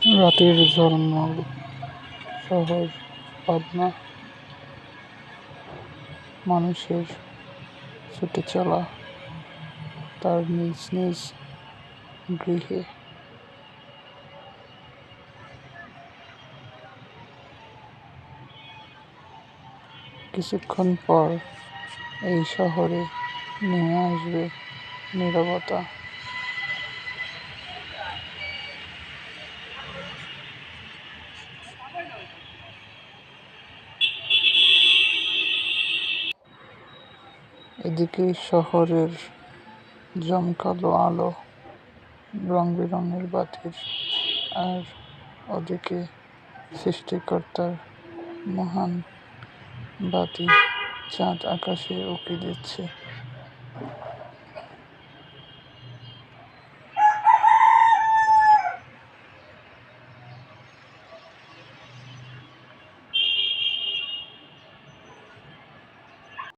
রাতের ঝলমল শহর পাবনা মানুষের ছুটে চলা, তার নিজ নিজ গৃহে। কিছুক্ষণ পর এই শহরে নেমে আসবে নীরবতা। এদিকে শহরের জমকালো আলো রং বেরঙের বাতির, আর ওদিকে সৃষ্টিকর্তার মহান বাতি চাঁদ আকাশে উকি দিচ্ছে।